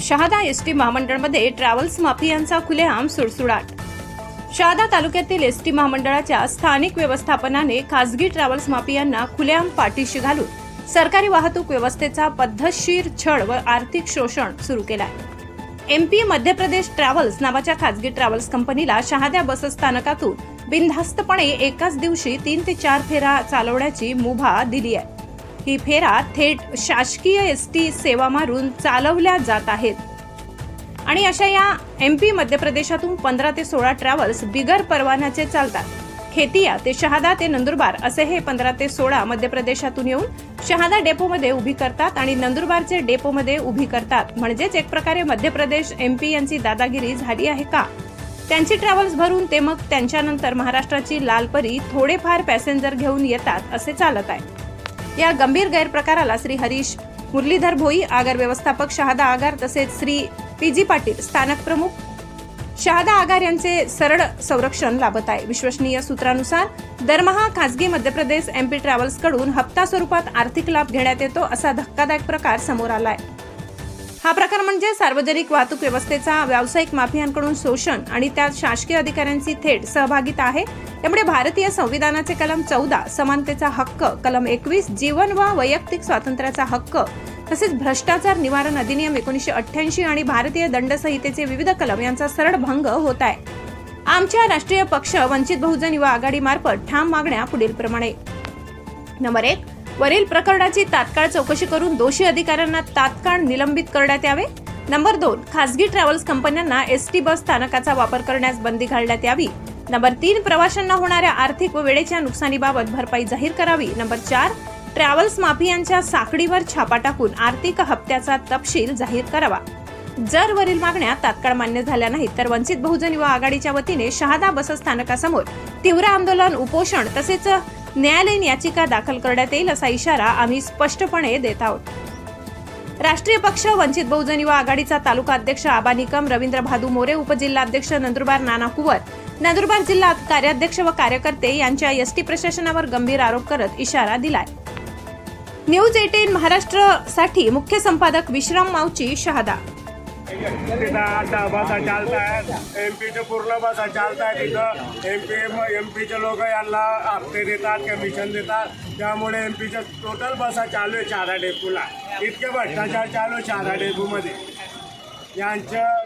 Shahada S T महामंडळमध्ये travels माफियांचा खुलेआम सुडसुडाट. शहादा तालुक्यातील एस टी महामंडळाच्या स्थानिक व्यवस्थापनाने खासगी ट्रॅव्हल्स माफियांना खुलेआम पाठीशी घालून सरकारी वाहतूक व्यवस्थेचा पद्धतशीर छळ व आर्थिक शोषण सुरू केलाय. एमपी मध्य प्रदेश ट्रॅव्हल्स नावाच्या खासगी ट्रॅव्हल्स कंपनीला शहाद्या बसस्थानकातून बिनधास्तपणे एकाच दिवशी तीन ते चार फेरा चालवण्याची मुभा दिली आहे ही फेरा थेट शासकीय एस टी सेवा मारून चालवल्या जात आहेत. आणि अशा या एम पी मध्य प्रदेशातून पंधरा ते सोळा ट्रॅव्हल्स बिगर परवान्याचे चालतात. खेतिया ते शहादा ते नंदुरबार असे हे पंधरा ते सोळा मध्य प्रदेशातून येऊन शहादा डेपोमध्ये उभी करतात आणि नंदुरबारचे डेपोमध्ये उभी करतात. म्हणजेच एक प्रकारे मध्य प्रदेश एम पी यांची दादागिरी झाली आहे का? त्यांची ट्रॅव्हल्स भरून ते मग त्यांच्यानंतर महाराष्ट्राची लालपरी थोडेफार पॅसेंजर घेऊन येतात असे चालत आहे. या गंभीर गैरप्रकाराला श्री हरीश मुरलीधर भोई आगार व्यवस्थापक शहादा आगार तसेच श्री पी जी पाटील स्थानक प्रमुख. शहादा आगार यांचे सरळ संरक्षण लाभत आहे. विश्वसनीय सूत्रानुसार दरमहा खासगी मध्य प्रदेश एमपी ट्रॅव्हल्सकडून हप्ता स्वरूपात आर्थिक लाभ घेण्यात येतो असा धक्कादायक प्रकार समोर आला आहे हा प्रकार म्हणजे सार्वजनिक वाहतूक व्यवस्थेचा व्यावसायिक माफियांकडून शोषण आणि त्यात शासकीय अधिकाऱ्यांची थेट सहभागिता आहे. त्यामुळे भारतीय संविधानाचे कलम चौदा समानतेचा हक्क कलम एकवीस जीवन व वैयक्तिक स्वातंत्र्याचा हक्क तसेच भ्रष्टाचार निवारण अधिनियम एकोणीसशे अठ्ठ्याऐंशी आणि भारतीय दंड संहितेचे विविध कलम यांचा सरळ भंग होत आहे. आमच्या राष्ट्रीय पक्ष वंचित बहुजन युवा आघाडीमार्फत ठाम मागण्या पुढीलप्रमाणे. नंबर एक वरील प्रकरणाची तात्काळ चौकशी करून दोषी अधिकाऱ्यांना तात्काळ निलंबित करण्यात यावे. नंबर दोन खासगी ट्रॅव्हल्स कंपन्यांना एस टी बस स्थानकाचा वापर करण्यास बंदी घालण्यात यावी. नंबर तीन प्रवाशांना होणाऱ्या आर्थिक व वेळेच्या नुकसानीबाबत भरपाई जाहीर करावी. नंबर चार ट्रॅव्हल्स माफियांच्या साखळीवर छापा टाकून आर्थिक हप्त्याचा तपशील जाहीर करावा. जर वरील मागण्या तात्काळ मान्य झाल्या नाहीत तर वंचित बहुजन युवा आघाडीच्या वतीने शहादा बसस्थानकासमोर तीव्र आंदोलन उपोषण तसेच न्यायालयीन याचिका दाखल करण्यात येईल असा इशारा आम्ही स्पष्टपणे देत आहोत. राष्ट्रीय पक्ष वंचित बहुजन युवा आघाडीचा तालुका अध्यक्ष आबा निकम रवींद्र भादू मोरे उपजिल्हाध्यक्ष नंदुरबार नाना कुवर नंदुरबार जिल्हा कार्याध्यक्ष व कार्यकर्ते यांच्या एसटी प्रशासनावर गंभीर आरोप करत इशारा दिलाय. न्यूज एटीन महाराष्ट्रासाठी मुख्य संपादक विश्राम मावची शहादा तिथं आठ दहा बसा आहेत एम पीचे पूर्ण बसा चालतात तिथं. एम पी एम पीचे लोक यांना हप्ते देतात कमिशन देतात. त्यामुळे एम पीच्या टोटल बसा चालू आहे चारा डेपूला. इतके भ्रष्टाचार चालू आहे शहादा डेपूमध्ये. यांचं